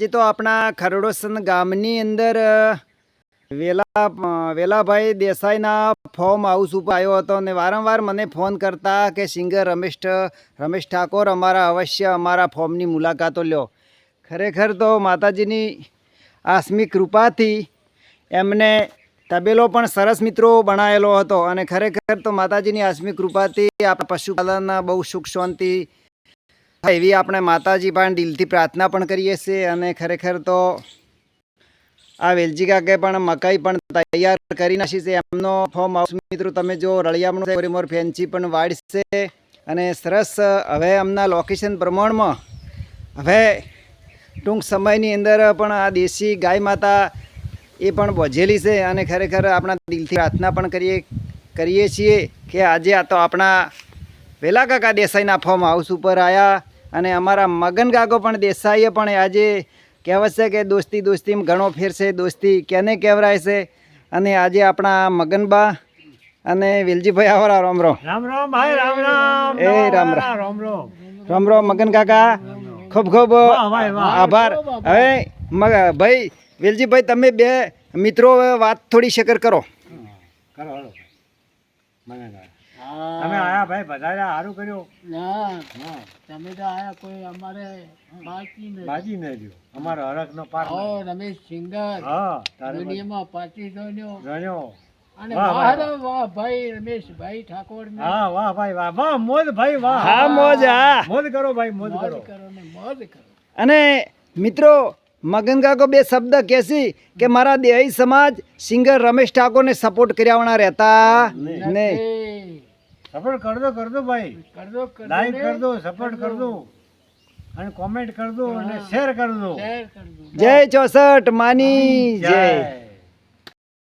જે તો આપણા ખરડોસન ગામની અંદર વેલા વેલાભાઈ દેસાઈના ફોર્મ હાઉસ ઉપર આવ્યો હતો અને વારંવાર મને ફોન કરતા કે, સિંગર રમેશ રમેશ ઠાકોર, અમારા અવશ્ય અમારા ફોર્મની મુલાકાતો લ્યો. ખરેખર તો માતાજીની આસમી કૃપાથી એમને તબેલો પણ સરસ મિત્રો બનાવેલો હતો અને ખરેખર તો માતાજીની આસમી કૃપાથી આપણા પશુપાલનના બહુ સુખ શાંતિ એવી આપણે માતાજી પણ દિલથી પ્રાર્થના પણ કરીએ છીએ અને ખરેખર તો આ વેલજી કાકે પણ મકાઈ પણ તૈયાર કરી નાખી છે. એમનો ફોર્મ હાઉસ મિત્રો, તમે જો રળિયામણું મોર ફેન્સી પણ વાળશે અને સરસ હવે એમના લોકેશન પ્રમાણમાં હવે ટૂંક સમયની અંદર પણ આ દેશી ગાય માતા એ પણ બોજેલી છે અને ખરેખર આપણા દિલથી પ્રાર્થના પણ કરીએ કરીએ છીએ કે આજે આ તો આપણા વેલા કાકા દેસાઈના ફોર્મ હાઉસ ઉપર આવ્યા અને અમારા મગન કાકો પણ દેસાઈએ પણ આજે કહેવત છે કે દોસ્તી દોસ્તીમાં ઘણો ફેરશે દોસ્તી કેને કહેવરાય છે અને આજે આપણા મગનબા અને વેલજીભાઈ આવરા રામ રામ. રામ રામ ભાઈ રામ રામ. એ રામ રામ. રામ રામ. રામ રામ મગન કાકા. ખૂબ ખૂબ. આભાર. હવે મગ ભાઈ વેલજીભાઈ તમે બે મિત્રો વાત થોડી શેકર કરો. કરો હાલો. મને. તમે આયા ભાઈ બધા સારું કર્યું? ના. તમે તો આયા કોઈ અમારે બાકી નથી બાજી ન રહ્યો. અમારો હરખ નો પાર ઓ રમેશ સિંગર હા દુનિયામાં પાછી અને વાહ, વાહ રે વાહ. ભાઈ રમેશભાઈ ઠાકોર હા વાહ ભાઈ વાહ. વાહ મોજ ભાઈ વાહ. હા મોજ હા. મોજ કરો ભાઈ મોજ મોજ કરો. કરો ને મોજ કરો. અને મિત્રો મગન કાકો બે શબ્દ કહેશી કે મારા દેહી સમાજ સિંગર રમેશ ઠાકોરને સપોર્ટ કર્યાવાના રહેતા? નહીં. સપોર્ટ કરજો કરજો ભાઈ. કરજો કરજો લાઈક કરજો સપોર્ટ કરજો. અને કોમેન્ટ કરજો અને શેર કર દો શેર કરજો. જય ચોસઠ માની જય.